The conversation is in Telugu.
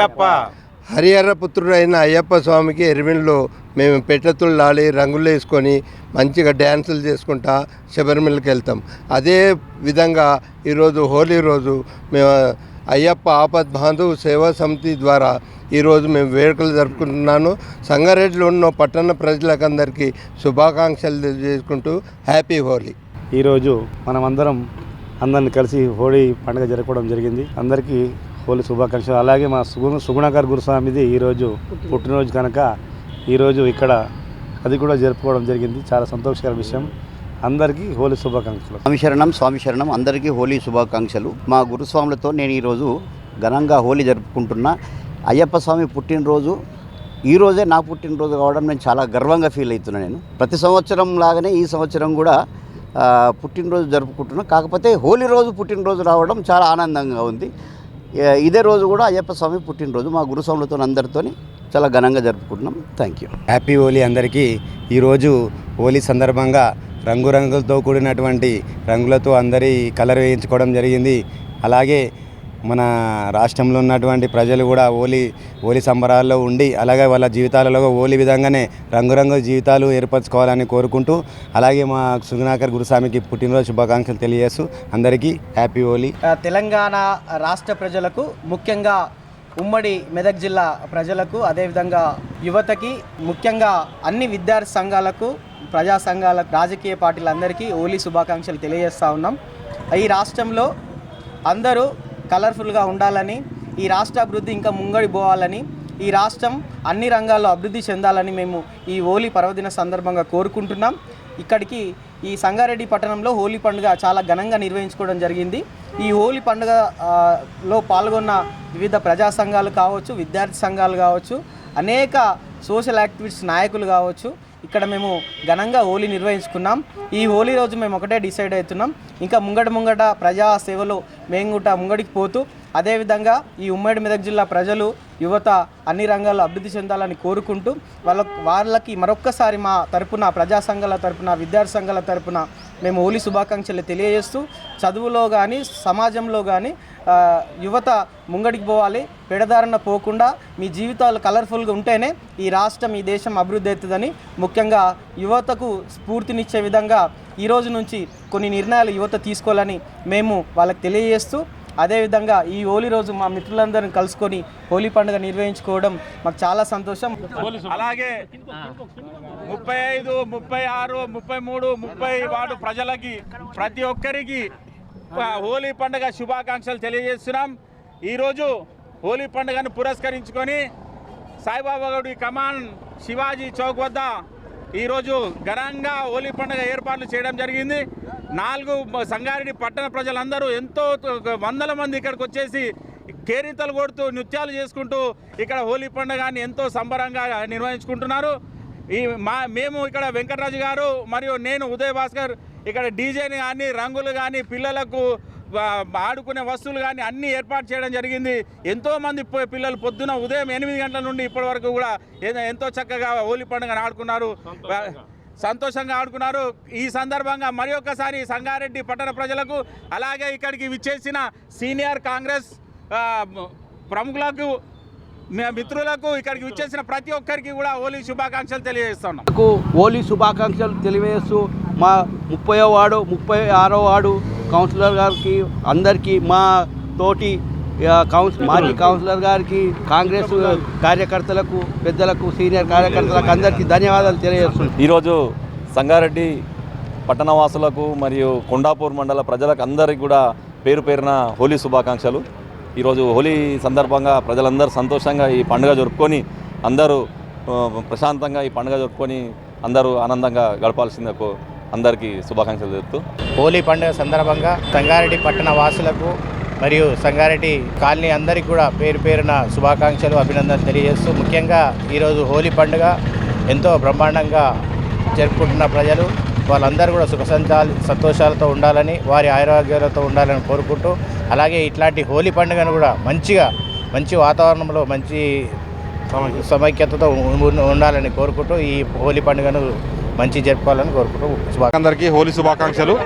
అయ్యప్ప. హరిహర పుత్రుడైన అయ్యప్ప స్వామికి ఎరివిన్లో మేము పెట్టెతుళ్ళాలి రంగులు వేసుకొని మంచిగా డ్యాన్సులు చేసుకుంటా శబరిమలకి వెళ్తాం. అదే విధంగా ఈరోజు హోలీ రోజు మేము అయ్యప్ప ఆపద్ బాంధు సేవా సమితి ద్వారా ఈరోజు మేము వేడుకలు జరుపుకుంటున్నాను. సంగారెడ్డిలో ఉన్న పట్టణ ప్రజలకందరికీ శుభాకాంక్షలు తెలియజేసుకుంటూ హ్యాపీ హోలీ. ఈరోజు మనమందరం అందరిని కలిసి హోళీ పండుగ జరుపుకోవడం జరిగింది. అందరికీ హోలీ శుభాకాంక్షలు. అలాగే మా సుగుణ సుగుణకర్ గురుస్వామిది ఈరోజు పుట్టినరోజు కనుక ఈరోజు ఇక్కడ అది కూడా జరుపుకోవడం జరిగింది. చాలా సంతోషకర విషయం. అందరికీ హోలీ శుభాకాంక్షలు. స్వామి శరణం స్వామి శరణం అందరికీ హోలీ శుభాకాంక్షలు. మా గురుస్వాములతో నేను ఈరోజు ఘనంగా హోలీ జరుపుకుంటున్నా. అయ్యప్ప స్వామి పుట్టినరోజు ఈరోజే నా పుట్టినరోజు కావడం నేను చాలా గర్వంగా ఫీల్ అవుతున్నాను నేను. ప్రతి సంవత్సరం లాగానే ఈ సంవత్సరం కూడా పుట్టినరోజు జరుపుకుంటున్నాను కాకపోతే హోలీ రోజు పుట్టినరోజు రావడం చాలా ఆనందంగా ఉంది. ఇదే రోజు కూడా అయ్యప్ప స్వామి పుట్టినరోజు మా గురుస్వాములతో అందరితో చాలా ఘనంగా జరుపుకుంటున్నాం. థ్యాంక్ యూ హ్యాపీ హోలీ అందరికీ. ఈరోజు హోలీ సందర్భంగా రంగురంగులతో కూడినటువంటి రంగులతో అందరి కలర్ వేయించుకోవడం జరిగింది. అలాగే మన రాష్ట్రంలో ఉన్నటువంటి ప్రజలు కూడా హోలీ హోలీ సంబరాల్లో ఉండి అలాగే వాళ్ళ జీవితాలలో హోలీ విధంగానే రంగురంగు జీవితాలు ఏర్పరచుకోవాలని కోరుకుంటూ అలాగే మా సుగుణాకర్ గురుస్వామికి పుట్టినరోజు శుభాకాంక్షలు తెలియజేస్తూ అందరికీ హ్యాపీ హోలీ తెలంగాణ రాష్ట్ర ప్రజలకు ముఖ్యంగా ఉమ్మడి మెదక్ జిల్లా ప్రజలకు అదేవిధంగా యువతకి ముఖ్యంగా అన్ని విద్యార్థి సంఘాలకు ప్రజా సంఘాలకు రాజకీయ పార్టీలందరికీ హోలీ శుభాకాంక్షలు తెలియజేస్తూ ఉన్నాం. ఈ రాష్ట్రంలో అందరూ కలర్ఫుల్గా ఉండాలని ఈ రాష్ట్ర అభివృద్ధి ఇంకా ముంగడి పోవాలని ఈ రాష్ట్రం అన్ని రంగాల్లో అభివృద్ధి చెందాలని మేము ఈ హోలీ పర్వదిన సందర్భంగా కోరుకుంటున్నాం. ఇక్కడికి ఈ సంగారెడ్డి పట్టణంలో హోలీ పండుగ చాలా ఘనంగా నిర్వహించుకోవడం జరిగింది. ఈ హోలీ పండుగ లో పాల్గొన్న వివిధ ప్రజా సంఘాలు కావచ్చు విద్యార్థి సంఘాలు కావచ్చు అనేక సోషల్ యాక్టివిటీస్ నాయకులు కావచ్చు ఇక్కడ మేము ఘనంగా హోలీ నిర్వహించుకున్నాం. ఈ హోలీ రోజు మేము ఒకటే డిసైడ్ అవుతున్నాం. ఇంకా ముంగట ముంగట ప్రజా సేవలో మేము కూడా ముంగడికి పోతూ అదేవిధంగా ఈ ఉమ్మడి మెదక్ జిల్లా ప్రజలు యువత అన్ని రంగాల్లో అభివృద్ధి చెందాలని కోరుకుంటూ వాళ్ళ వాళ్ళకి మరొక్కసారి మా తరపున ప్రజా సంఘాల తరపున విద్యార్థి సంఘాల తరపున మేము హోలీ శుభాకాంక్షలు తెలియజేస్తూ చదువులో కానీ సమాజంలో కానీ యువత ముంగడికి పోవాలి పెడదారిన పోకుండా మీ జీవితాలు కలర్ఫుల్గా ఉంటేనే ఈ రాష్ట్రం ఈ దేశం అభివృద్ధి అవుతుందని ముఖ్యంగా యువతకు స్ఫూర్తినిచ్చే విధంగా ఈ రోజు నుంచి కొన్ని నిర్ణయాలు యువత తీసుకోవాలని మేము వాళ్ళకి తెలియజేస్తూ అదేవిధంగా ఈ హోలీ రోజు మా మిత్రులందరిని కలుసుకొని హోలీ పండుగ నిర్వహించుకోవడం మాకు చాలా సంతోషం. అలాగే ముప్పై ఐదు ముప్పై ఆరు ముప్పై మూడు ముప్పై వాడు ప్రజలకి ప్రతి ఒక్కరికి హోలీ పండుగ శుభాకాంక్షలు తెలియజేస్తున్నాం. ఈరోజు హోలీ పండుగను పురస్కరించుకొని సాయిబాబా గుడి కమాన్ శివాజీ చౌక్ వద్ద ఈరోజు ఘనంగా హోలీ పండుగ ఏర్పాట్లు చేయడం జరిగింది. నాలుగు సంగారెడ్డి పట్టణ ప్రజలందరూ ఎంతో వందల మంది ఇక్కడికి వచ్చేసి కేరింతలు కొడుతూ నృత్యాలు చేసుకుంటూ ఇక్కడ హోలీ పండుగని ఎంతో సంబరంగా నిర్వహించుకుంటున్నారు. ఈ మా మేము ఇక్కడ వెంకటరాజు గారు మరియు నేను ఉదయ్ భాస్కర్ ఇక్కడ డీజేని కానీ రంగులు కానీ పిల్లలకు ఆడుకునే వస్తువులు కానీ అన్నీ ఏర్పాటు చేయడం జరిగింది. ఎంతో మంది పి- పిల్లలు పొద్దున ఉదయం ఎనిమిది గంటల నుండి ఇప్పటి వరకు కూడా ఏదో- ఎంతో చక్కగా హోలీ పండుగను ఆడుకున్నారు. సంతోషంగా. ఆడుకున్నారు. ఈ సందర్భంగా మరి ఒక్కసారి సంగారెడ్డి పట్టణ ప్రజలకు అలాగే ఇక్కడికి విచ్చేసిన సీనియర్ కాంగ్రెస్ ప్రముఖులకు మీ- మిత్రులకు ఇక్కడికి విచ్చేసిన ప్రతి ఒక్కరికి కూడా హోలీ శుభాకాంక్షలు తెలియజేస్తున్నాం. హోలీ శుభాకాంక్షలు తెలియజేస్తూ మా ముప్పై వాడు ముప్పై ఆరో వాడు కౌన్సిలర్ గారికి అందరికీ మా తోటి కౌన్సిల్ మాజీ కౌన్సిలర్ గారికి కాంగ్రెస్ కార్యకర్తలకు పెద్దలకు సీనియర్ కార్యకర్తలకు అందరికీ ధన్యవాదాలు తెలియజేస్తున్నాను ఈరోజు సంగారెడ్డి పట్టణవాసులకు మరియు కొండాపూర్ మండల ప్రజలకు అందరికీ కూడా పేరు పేరున హోలీ శుభాకాంక్షలు. ఈరోజు హోలీ సందర్భంగా ప్రజలందరూ సంతోషంగా ఈ పండుగ జరుపుకొని అందరూ ప్రశాంతంగా ఈ పండుగ జరుపుకొని అందరూ ఆనందంగా గడపాల్సిందే అందరికీ శుభాకాంక్షలు చెప్తూ హోలీ పండుగ సందర్భంగా సంగారెడ్డి పట్టణ వాసులకు మరియు సంగారెడ్డి కాలనీ అందరికీ కూడా పేరు పేరున శుభాకాంక్షలు అభినందనలు తెలియజేస్తూ ముఖ్యంగా ఈరోజు హోలీ పండుగ ఎంతో బ్రహ్మాండంగా జరుపుకుంటున్న ప్రజలు. వాళ్ళందరూ కూడా సుఖ సంతాలు సంతోషాలతో ఉండాలని వారి ఆరోగ్యాలతో ఉండాలని కోరుకుంటూ అలాగే ఇట్లాంటి హోలీ పండుగను కూడా మంచిగా మంచి వాతావరణంలో మంచి సమైక్యతతో ఉండాలని కోరుకుంటూ ఈ హోలీ పండుగను మంచి జరుపుకోవాలని కోరుకుంటూ అందరికీ హోలీ శుభాకాంక్షలు.